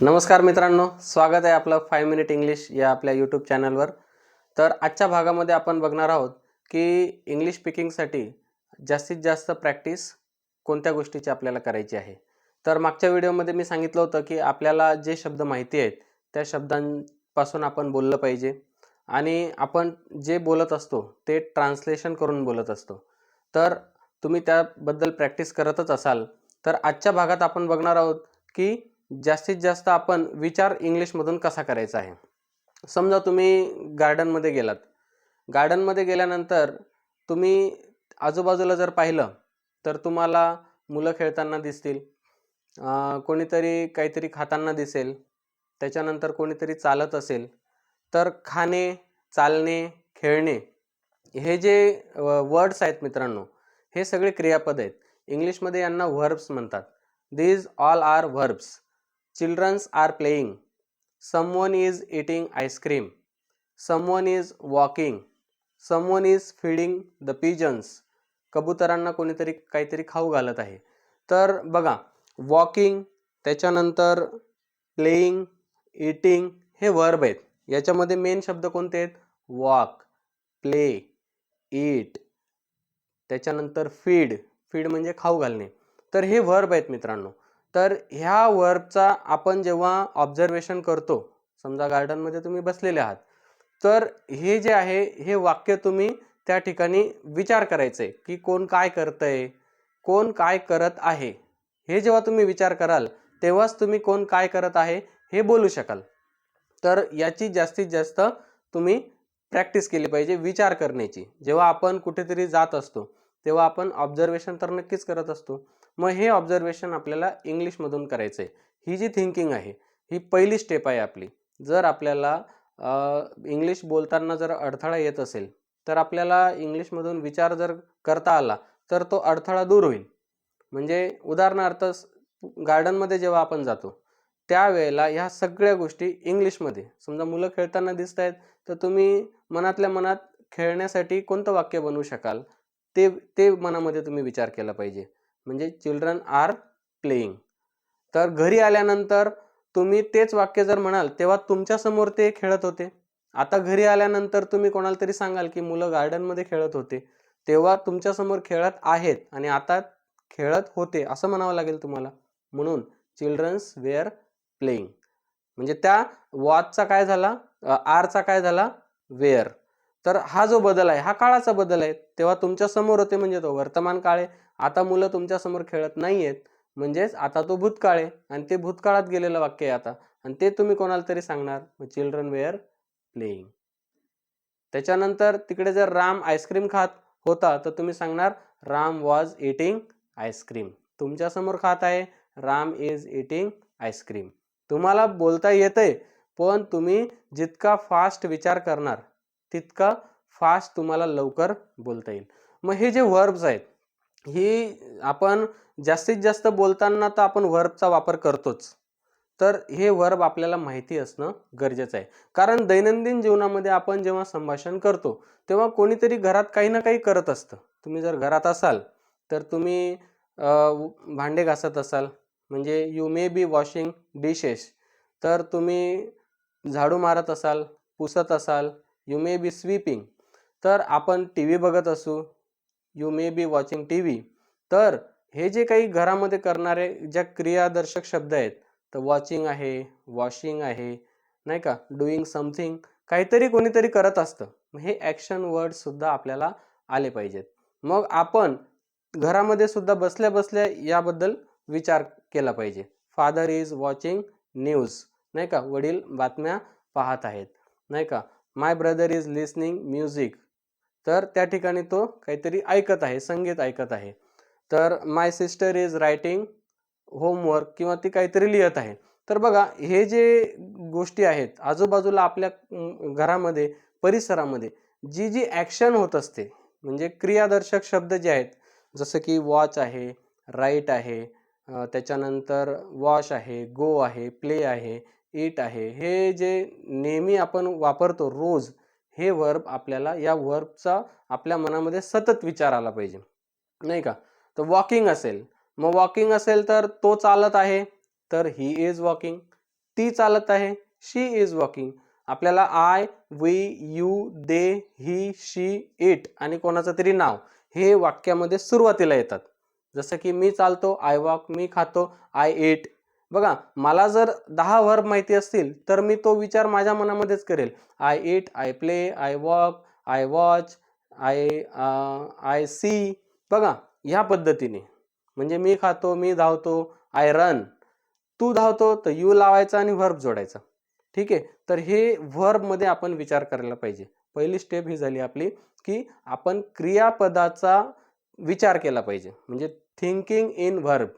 नमस्कार मित्रांनो स्वागत आहे आपलं फाय मिनिट इंग्लिश या आपल्या यूट्यूब चॅनलवर तर आजच्या भागामध्ये आपण बघणार आहोत की इंग्लिश स्पीकिंगसाठी जास्तीत जास्त प्रॅक्टिस कोणत्या गोष्टीची आपल्याला करायची आहे. तर मागच्या व्हिडिओमध्ये मी सांगितलं होतं की आपल्याला जे शब्द माहिती आहेत त्या शब्दांपासून आपण बोललं पाहिजे. आणि आपण जे बोलत असतो ते ट्रान्सलेशन करून बोलत असतो. तर तुम्ही त्याबद्दल प्रॅक्टिस करतच असाल. तर आजच्या भागात आपण बघणार आहोत की जास्तीत जास्त आपण विचार इंग्लिशमधून कसा करायचा आहे? समजा तुम्ही गार्डनमध्ये गेलात. गार्डनमध्ये गेल्यानंतर तुम्ही आजूबाजूला जर पाहिलं तर तुम्हाला मुलं खेळताना दिसतील. कोणीतरी काहीतरी खाताना दिसेल. त्याच्यानंतर कोणीतरी चालत असेल. तर खाणे चालणे खेळणे हे जे वर्ड्स आहेत मित्रांनो हे सगळे क्रियापद आहेत. इंग्लिशमध्ये यांना व्हर्ब्स म्हणतात. These all are verbs childrens are playing someone is eating ice cream someone is walking someone is feeding the pigeons कबुतरांना कोणीतरी काहीतरी खाऊ घालत आहे. तर बघा वॉकिंग त्याच्यानंतर प्लेईंग इटिंग हे वर्ब आहेत. याच्यामध्ये मेन शब्द कोणते आहेत? वॉक प्ले ईट त्याच्यानंतर फीड फीड म्हणजे खाऊ घालणे. तर हे वर्ब आहेत मित्रांनो. तर ह्या वर्बचा आपण जेव्हा ऑब्झर्वेशन करतो समजा गार्डनमध्ये तुम्ही बसलेले आहात तर हे जे आहे हे वाक्य तुम्ही त्या ठिकाणी विचार करायचे की कोण काय करतंय कोण काय करत आहे. हे जेव्हा तुम्ही विचार कराल तेव्हाच तुम्ही कोण काय करत आहे हे बोलू शकाल. तर याची जास्तीत जास्त तुम्ही प्रॅक्टिस केली पाहिजे विचार करण्याची. जेव्हा आपण कुठेतरी जात असतो तेव्हा आपण ऑब्झर्वेशन तर नक्कीच करत असतो. मग हे ऑब्झर्वेशन आपल्याला इंग्लिशमधून करायचं आहे ही जी थिंकिंग आहे ही पहिली स्टेप आहे आपली. जर आपल्याला इंग्लिश बोलताना जर अडथळा येत असेल तर आपल्याला इंग्लिशमधून विचार जर करता आला तर तो अडथळा दूर होईल. म्हणजे उदाहरणार्थ गार्डनमध्ये जेव्हा आपण जातो त्यावेळेला ह्या सगळ्या गोष्टी इंग्लिशमध्ये समजा मुलं खेळताना दिसत आहेत तर तुम्ही मनातल्या मनात खेळण्यासाठी कोणतं वाक्य बनवू शकाल? ते ते मनामध्ये तुम्ही विचार केला पाहिजे. म्हणजे चिल्ड्रन आर प्लेईंग तर घरी आल्यानंतर तुम्ही तेच वाक्य जर म्हणाल तेव्हा तुमच्यासमोर ते खेळत होते. आता घरी आल्यानंतर तुम्ही कोणाला तरी सांगाल की मुलं गार्डनमध्ये खेळत होते. तेव्हा तुमच्यासमोर खेळत आहेत आणि आता खेळत होते असं म्हणावं लागेल तुम्हाला. म्हणून चिल्ड्रन्स वेअर प्लेईंग म्हणजे त्या वॉचचा काय झाला? आरचा काय झाला? वेअर तर हा जो बदल आहे हा काळाचा बदल आहे. तेव्हा तुमच्यासमोर होते म्हणजे तो वर्तमान काळ आहे. आता मुलं तुमच्यासमोर खेळत नाही आहेत म्हणजेच आता तो भूतकाळ आहे आणि ते भूतकाळात गेलेलं वाक्य आहे आता. आणि ते तुम्ही कोणाला तरी सांगणार? चिल्ड्रन वेअर प्लेईंग त्याच्यानंतर तिकडे जर राम आईस्क्रीम खात होता तर तुम्ही सांगणार राम वॉज इटिंग आईस्क्रीम तुमच्यासमोर खात आहे राम इज इटिंग आईस्क्रीम तुम्हाला बोलता येतंय पण तुम्ही जितका फास्ट विचार करणार तितका फास्ट तुम्हाला लवकर बोलता येईल. मग हे जे वर्ब्स आहेत ही आपण जास्तीत जास्त बोलताना तर आपण वर्बचा वापर करतोच. तर हे वर्ब आपल्याला माहिती असणं गरजेचं आहे. कारण दैनंदिन जीवनामध्ये आपण जेव्हा संभाषण करतो तेव्हा कोणीतरी घरात काही ना काही करत असतं. तुम्ही जर घरात असाल तर तुम्ही भांडे घासत असाल म्हणजे you may be washing dishes तर तुम्ही झाडू मारत असाल पुसत असाल यू मे बी स्वीपिंग तर आपण टी व्ही बघत असू. You may be watching T V तर हे जे काही घरामध्ये करणारे ज्या क्रियादर्शक शब्द आहेत तर वॉचिंग आहे वॉशिंग आहे नाही का? डुईंग समथिंग काहीतरी कोणीतरी करत असतं. हे ॲक्शन वर्डसुद्धा आपल्याला आले पाहिजेत. मग आपण घरामध्ये सुद्धा बसल्या बसल्या याबद्दल विचार केला पाहिजे. फादर इज वॉचिंग न्यूज नाही का? वडील बातम्या पाहत आहेत. नाही का? My brother is listening music तर त्या ठिकाणी तो काहीतरी ऐकत आहे संगीत ऐकत आहे. तर my sister is writing homework किंवा ती काहीतरी लिहित आहे. तर बघा हे जे गोष्टी आहेत आजूबाजूला आपल्या घरामध्ये परिसरामध्ये जी जी ॲक्शन होत असते म्हणजे क्रियादर्शक शब्द जे आहेत जसं की वॉच आहे राईट आहे त्याच्यानंतर वॉश आहे गो आहे प्ले आहे इट आहे. हे जे नेहमी आपण वापरतो रोज हे वर्ब आपल्याला या वर्बचा आपल्या मनामध्ये सतत विचार आला पाहिजे. नाही का? तर वॉकिंग असेल. मग वॉकिंग असेल तर तो चालत आहे. तर ही इज वॉकिंग ती चालत आहे. शी इज वॉकिंग आपल्याला I we you they he she it आणि कोणाचं तरी नाव हे वाक्यामध्ये सुरुवातीला येतात. जसं की मी चालतो आय वॉक मी खातो आय इट बघा मला जर दहा वर्ब माहिती असतील तर मी तो विचार माझ्या मनामध्येच करेल. I eat I play I walk I watch I I see बघा ह्या पद्धतीने. म्हणजे मी खातो मी धावतो आय रन तू धावतो तर यू लावायचा आणि व्हर्ब जोडायचा. ठीक आहे? तर हे व्हर्बमध्ये आपण विचार करायला पाहिजे. पहिली स्टेप ही झाली आपली की आपण क्रियापदाचा विचार केला पाहिजे. म्हणजे थिंकिंग इन व्हर्ब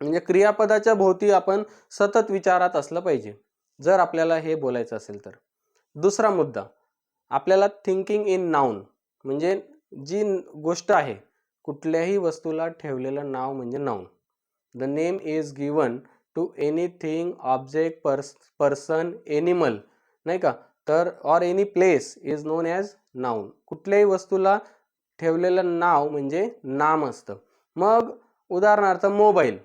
म्हणजे क्रियापदाच्या भोवती आपण सतत विचारात असलं पाहिजे. जर आपल्याला हे बोलायचं असेल तर. दुसरा मुद्दा. आपल्याला थिंकिंग इन नाऊन म्हणजे जी गोष्ट आहे कुठल्याही वस्तूला ठेवलेलं नाव म्हणजे noun the name is given to anything object purse person animal नाही का? तर or any place is known as noun कुठल्याही वस्तूला ठेवलेलं नाव म्हणजे नाम असतं. मग उदाहरणार्थ मोबाईल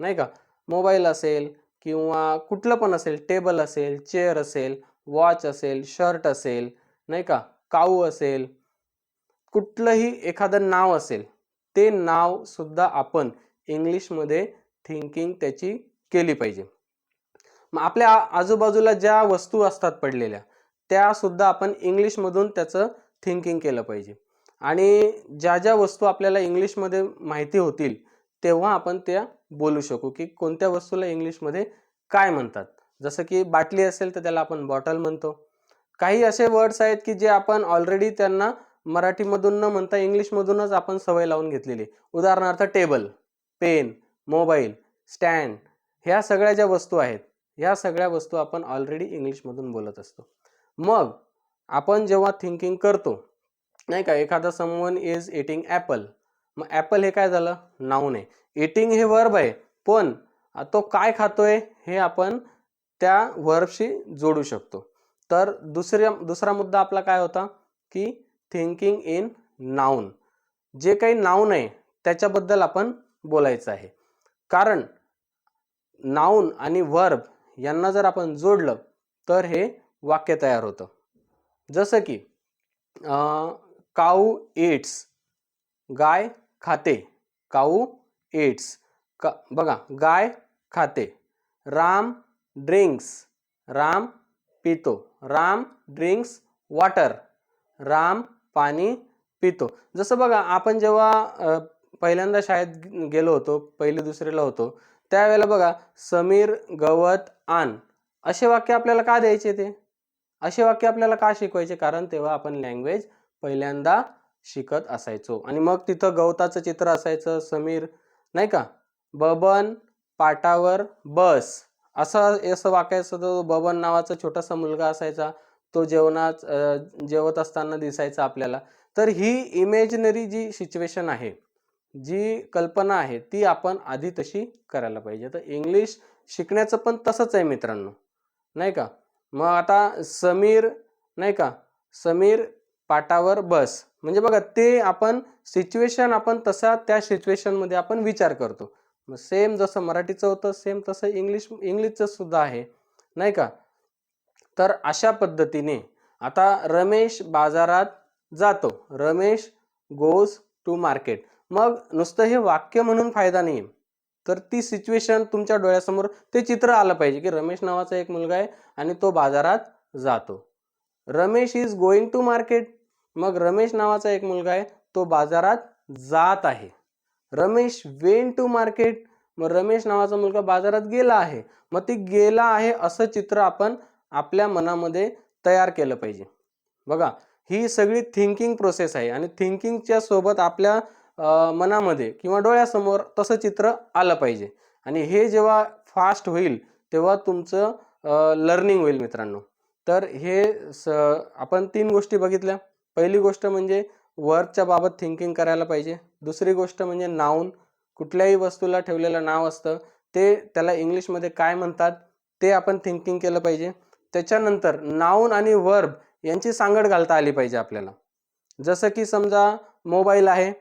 नाही का? मोबाईल असेल किंवा कुठलं पण असेल टेबल असेल चेअर असेल वॉच असेल शर्ट असेल नाही का? काऊ असेल कुठलंही एखादं नाव असेल ते नाव सुद्धा आपण इंग्लिशमध्ये थिंकिंग त्याची केली पाहिजे. मग आपल्या आजूबाजूला ज्या वस्तू असतात पडलेल्या त्यासुद्धा आपण इंग्लिशमधून त्याचं थिंकिंग केलं पाहिजे. आणि ज्या ज्या वस्तू आपल्याला इंग्लिशमध्ये माहिती होतील तेव्हा आपण त्या बोलू शकू की कोणत्या वस्तूला इंग्लिशमध्ये काय म्हणतात. जसं की बाटली असेल तर त्याला आपण बॉटल म्हणतो. काही असे वर्ड्स आहेत की जे आपण ऑलरेडी त्यांना मराठीमधून न म्हणता इंग्लिशमधूनच आपण सवय लावून घेतलेली. उदाहरणार्थ टेबल पेन मोबाईल स्टँड ह्या सगळ्या ज्या वस्तू आहेत ह्या सगळ्या वस्तू आपण ऑलरेडी इंग्लिशमधून बोलत असतो. मग आपण जेव्हा थिंकिंग करतो नाही का एखादा समवन इज एटिंग ॲपल मग ॲपल हे काय झालं? नाऊन आहे. एटिंग हे वर्ब आहे. पण तो काय खातोय हे आपण त्या वर्बशी जोडू शकतो. तर दुसऱ्या दुसरा मुद्दा आपला काय होता? की थिंकिंग इन नाऊन जे काही नाऊन आहे त्याच्याबद्दल आपण बोलायचं आहे. कारण नाऊन आणि वर्ब यांना जर आपण जोडलं तर हे वाक्य तयार होतं. जसं की काऊ इट्स गाय खाते. काऊ इट्स का बघा गाय खाते. राम ड्रिंक्स. राम पितो. Ram drinks water. राम पाणी पितो. जसं बघा आपण जेव्हा पहिल्यांदा शाळेत गेलो होतो पहिले दुसरीला होतो त्यावेळेला बघा समीर गवत आण असे वाक्य आपल्याला का द्यायचे ते? असे वाक्य आपल्याला का शिकवायचे? कारण तेव्हा आपण लँग्वेज पहिल्यांदा शिकत असायचो. आणि मग तिथं गवताचं चित्र असायचं समीर नाही का? बबन पाटावर बस. असं असं वाक्य तो बबन नावाचा छोटासा मुलगा असायचा तो जेवणात जेवत असताना दिसायचा आपल्याला. तर ही इमेजनरी जी सिच्युएशन आहे जी कल्पना आहे ती आपण आधी तशी करायला पाहिजे. तर इंग्लिश शिकण्याचं पण तसंच आहे मित्रांनो. नाही का? मग आता समीर नाही का? समीर पाटावर बस. म्हणजे बघा ते आपण सिच्युएशन आपण तसा त्या सिच्युएशनमध्ये आपण विचार करतो. सेम जसं मराठीचं होतं सेम तसं इंग्लिश इंग्लिशचं सुद्धा आहे. नाही का? तर अशा पद्धतीने आता रमेश बाजारात जातो. रमेश गोज टू मार्केट मग नुसतं हे वाक्य म्हणून फायदा नाही तर ती सिच्युएशन तुमच्या डोळ्यासमोर ते चित्र आलं पाहिजे की रमेश नावाचा एक मुलगा आहे आणि तो बाजारात जातो. Ramesh is going to market मग रमेश नावाचा एक मुलगा आहे तो बाजारात जात आहे. रमेश वेन टू मार्केट मग रमेश नावाचा मुलगा बाजारात गेला आहे. मग ती गेला आहे असं चित्र आपण आपल्या मनामध्ये तयार केलं पाहिजे. बघा ही सगळी थिंकिंग प्रोसेस आहे आणि थिंकिंगच्या सोबत आपल्या मनामध्ये किंवा डोळ्यासमोर तसं चित्र आलं पाहिजे. आणि हे जेव्हा फास्ट होईल तेव्हा तुमचं लर्निंग होईल मित्रांनो. तर हे स आपण तीन गोष्टी बघितल्या. पहिली गोष्ट म्हणजे वर्कच्या बाबत थिंकिंग करायला पाहिजे. दुसरी गोष्ट म्हणजे नाऊन कुठल्याही वस्तूला ठेवलेलं नाव असतं ते त्याला इंग्लिशमध्ये काय म्हणतात ते आपण थिंकिंग केलं पाहिजे. त्याच्यानंतर नाऊन आणि वर्ब यांची सांगड घालता आली पाहिजे आपल्याला. जसं की समजा मोबाईल आहे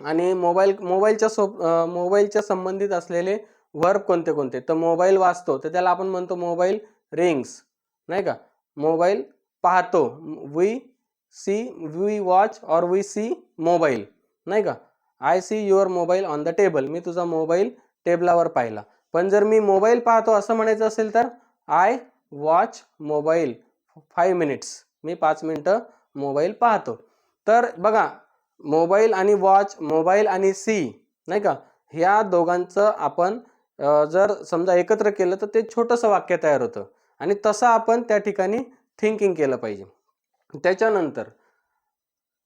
आणि मोबाईल मोबाईलच्या सो मोबाईलच्या संबंधित असलेले वर्ब कोणते कोणते? तर मोबाईल वाचतो. तर त्याला आपण म्हणतो मोबाईल रिंग्स नाही का? मोबाईल पाहतो. We see we watch or we see mobile नाही का? I see your mobile on the table. मी तुझा मोबाईल टेबलावर पाहिला. पण जर मी मोबाईल पाहतो असं म्हणायचं असेल तर I watch mobile five minutes. मी पाच मिनटं मोबाईल पाहतो. तर बघा मोबाईल आणि वॉच मोबाईल आणि सी नाही का? ह्या दोघांचं आपण जर समजा एकत्र केलं तर ते छोटंसं वाक्य तयार होतं. आणि तसं आपण त्या ठिकाणी थिंकिंग केलं पाहिजे. त्याच्यानंतर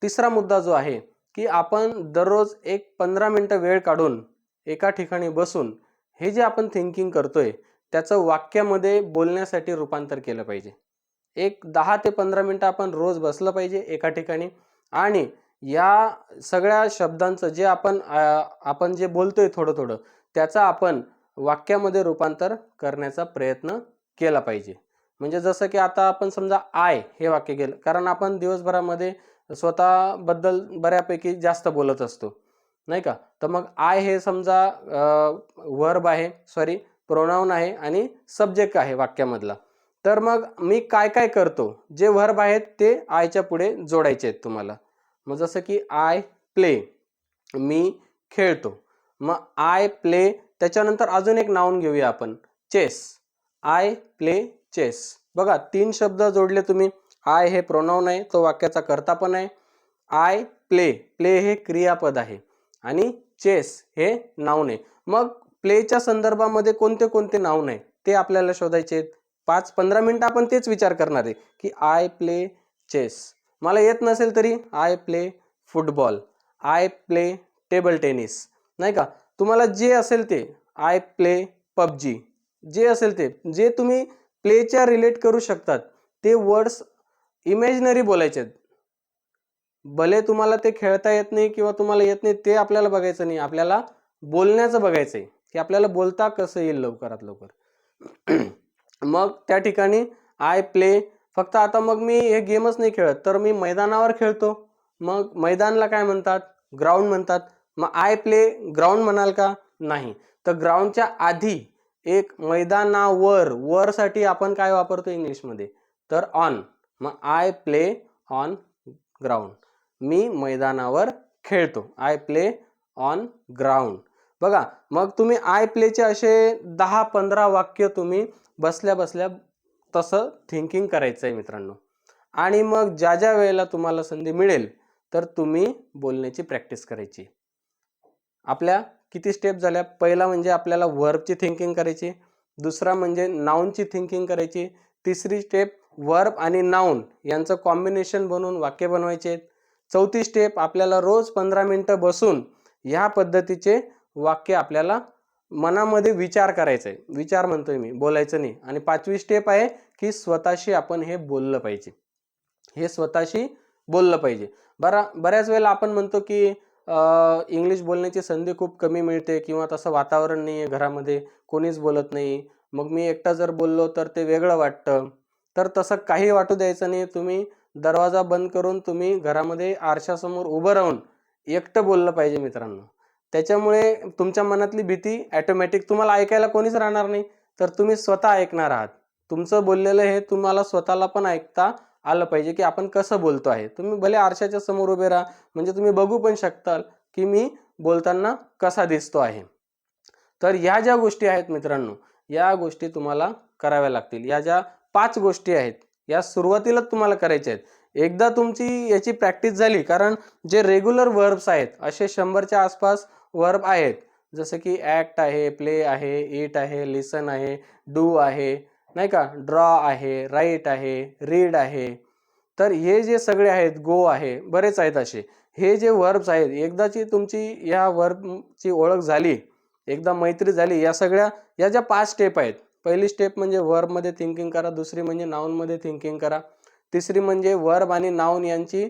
तिसरा मुद्दा जो आहे की आपण दररोज एक पंधरा मिनटं वेळ काढून एका ठिकाणी बसून हे जे आपण थिंकिंग करतोय त्याचं वाक्यामध्ये बोलण्यासाठी रूपांतर केलं पाहिजे. एक दहा ते पंधरा मिनटं आपण रोज बसलं पाहिजे एका ठिकाणी आणि या सगळ्या शब्दांचं जे आपण आपण जे बोलतोय थोडं थोडं त्याचा आपण वाक्यामध्ये रूपांतर करण्याचा प्रयत्न केला पाहिजे. म्हणजे जसं की आता आपण समजा आय हे वाक्य केलं कारण आपण दिवसभरामध्ये स्वतःबद्दल बऱ्यापैकी जास्त बोलत असतो नाही का? तर मग आय हे समजा वर्ब आहे सॉरी प्रोनाऊन आहे आणि सब्जेक्ट आहे वाक्यामधला. तर मग मी काय काय करतो? जे वर्ब आहेत ते आयच्या पुढे जोडायचे आहेत तुम्हाला. मग जसं की आय प्ले मी खेळतो. मग आय प्ले त्याच्यानंतर अजून एक नाऊन घेऊया आपण चेस आय प्ले चेस. बघा तीन शब्द जोडले तुम्ही. आय हे प्रोनाऊन आहे तो वाक्याचा कर्ता पण आहे. I play. प्ले हे क्रियापद आहे. आणि चेस हे नाऊन आहे. मग प्लेच्या संदर्भामध्ये कोणते कोणते नाऊन आहे ते आपल्याला शोधायचे आहेत. पाच पंधरा मिनटं आपण तेच विचार करणार आहे की आय प्ले चेस. मला येत नसेल तरी I play football. I play table tennis. नाही का? तुम्हाला जे असेल ते आय प्ले पबजी. जे असेल ते जे तुम्ही प्लेच्या रिलेट करू शकतात. ते वर्ड्स इमॅजिनरी बोलायचे आहेत भले तुम्हाला ते खेळता येत नाही किंवा तुम्हाला येत नाही ते आपल्याला बघायचं नाही. आपल्याला बोलण्याचं बघायचं आहे. की आपल्याला बोलता कसं येईल लवकरात लवकर? मग त्या ठिकाणी आय प्ले फक्त आता मग मी हे गेमच नाही खेळत तर मी मैदानावर खेळतो. मग मैदानला काय म्हणतात? ग्राउंड म्हणतात. मग आय प्ले ग्राउंड म्हणाल का? नाही. तर ग्राउंडच्या आधी एक मैदानावर वरसाठी आपण काय वापरतो इंग्लिशमध्ये? तर ऑन मग आय प्ले ऑन ग्राउंड मी मैदानावर खेळतो. आय प्ले ऑन ग्राउंड बघा मग तुम्ही आय प्लेचे असे दहा पंधरा वाक्य तुम्ही बसल्या बसल्या तसं थिंकिंग करायचं आहे मित्रांनो. आणि मग ज्या ज्या वेळेला तुम्हाला संधी मिळेल तर तुम्ही बोलण्याची प्रॅक्टिस करायची. आपल्या किती स्टेप झाल्या? पहिला म्हणजे आपल्याला वर्बची थिंकिंग करायची. दुसरा म्हणजे नाऊनची थिंकिंग करायची. तिसरी स्टेप वर्ब आणि नाऊन यांचं कॉम्बिनेशन बनवून वाक्य बनवायचे. चौथी स्टेप आपल्याला रोज पंधरा मिनटं बसून ह्या पद्धतीचे वाक्य आपल्याला मनामध्ये विचार करायचा आहे विचार म्हणतोय मी बोलायचं नाही. आणि पाचवी स्टेप आहे की स्वतःशी आपण हे बोललं पाहिजे. हे स्वतःशी बोललं पाहिजे. बरा बऱ्याच वेळेला आपण म्हणतो की इंग्लिश बोलण्याची संधी खूप कमी मिळते किंवा तसं वातावरण नाही आहे घरामध्ये कोणीच बोलत नाही. मग मी एकटा जर बोललो तर ते वेगळं वाटतं. तर तसं काही वाटू द्यायचं नाही. तुम्ही दरवाजा बंद करून तुम्ही घरामध्ये आरशासमोर उभं राहून एकटं बोललं पाहिजे मित्रांनो. त्याच्यामुळे तुमच्या मनातली भीती ॲटोमॅटिक तुम्हाला ऐकायला कोणीच राहणार नाही. तर तुम्ही स्वतः ऐकणार आहात. तुमचं बोललेलं हे तुम्हाला स्वतःला पण ऐकता आलं पाहिजे की आपण कसं बोलतो आहे. तुम्ही भले आरशाच्या समोर उभे राहा म्हणजे तुम्ही बघू पण शकताल की मी बोलताना कसा दिसतो आहे. तर या ज्या गोष्टी आहेत मित्रांनो या गोष्टी तुम्हाला कराव्या लागतील. या ज्या पाच गोष्टी आहेत या सुरुवातीलाच तुम्हाला करायच्या आहेत. एकदा तुमची याची प्रॅक्टिस झाली कारण जे रेग्युलर वर्ब्स आहेत असे शंभरच्या आसपास वर्ब आहेत. जसं की ॲक्ट आहे प्ले आहे इट आहे लिसन आहे डू आहे नाही का? ड्रॉ आहे राईट आहे रीड आहे. तर हे जे सगळे आहेत गो आहे बरेच आहेत असे. हे जे वर्ब्स आहेत एकदाची तुमची या वर्बची ओळख झाली एकदा मैत्री झाली या सगळ्या या ज्या पाच स्टेप आहेत पहिली स्टेप म्हणजे वर्बमध्ये थिंकिंग करा दुसरी म्हणजे नाऊनमध्ये थिंकिंग करा तिसरी म्हणजे वर्ब आणि नाऊन यांची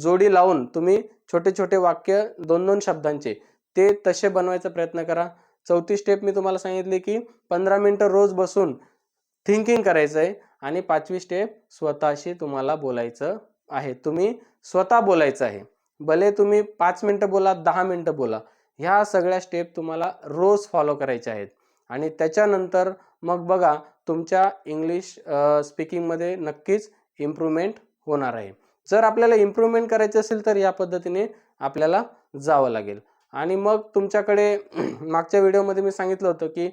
जोडी लावून तुम्ही छोटे छोटे वाक्य दोन दोन शब्दांचे ते तसे बनवायचा प्रयत्न करा. चौथी स्टेप मी तुम्हाला सांगितली की पंधरा मिनटं रोज बसून थिंकिंग करायचं आहे आणि पाचवी स्टेप स्वतःशी तुम्हाला बोलायचं आहे. तुम्ही स्वतः बोलायचं आहे. भले तुम्ही पाच मिनटं बोला दहा मिनटं बोला ह्या सगळ्या स्टेप तुम्हाला रोज फॉलो करायच्या आहेत. आणि त्याच्यानंतर मग बघा तुमच्या इंग्लिश स्पीकिंगमध्ये नक्कीच इम्प्रूव्हमेंट होणार आहे. जर आपल्याला इम्प्रूव्हमेंट करायची असेल तर या पद्धतीने आपल्याला जावं लागेल. आणि मग तुमच्याकडे मागच्या व्हिडिओमध्ये मी सांगितलं होतं की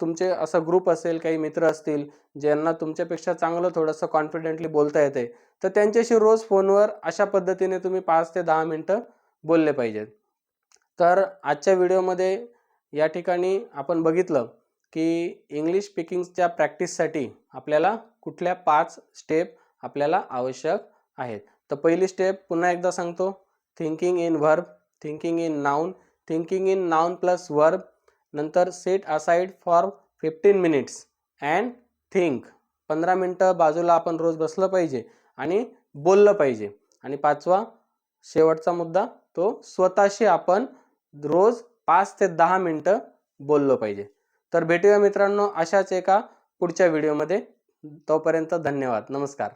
तुमचे असं ग्रुप असेल काही मित्र असतील ज्यांना तुमच्यापेक्षा चांगलं थोडंसं कॉन्फिडेंटली बोलता येते तर त्यांच्याशी रोज फोनवर अशा पद्धतीने तुम्ही पाच ते दहा मिनटं बोलले पाहिजेत. तर आजच्या व्हिडिओमध्ये या ठिकाणी आपण बघितलं की इंग्लिश स्पीकिंगच्या प्रॅक्टिससाठी आपल्याला कुठल्या पाच स्टेप आपल्याला आवश्यक आहेत. तर पहिली स्टेप पुन्हा एकदा सांगतो. Thinking in verb thinking in noun thinking in noun plus verb नंतर set aside for fifteen minutes and think पंधरा मिनटं बाजूला आपण रोज बसलं पाहिजे आणि बोललं पाहिजे. आणि पाचवा शेवटचा मुद्दा तो स्वतःशी आपण रोज पाच ते दहा मिनटं बोललो पाहिजे. तर भेटूया मित्रांनो अशाच एका पुढच्या व्हिडिओमध्ये तोपर्यंत धन्यवाद. नमस्कार.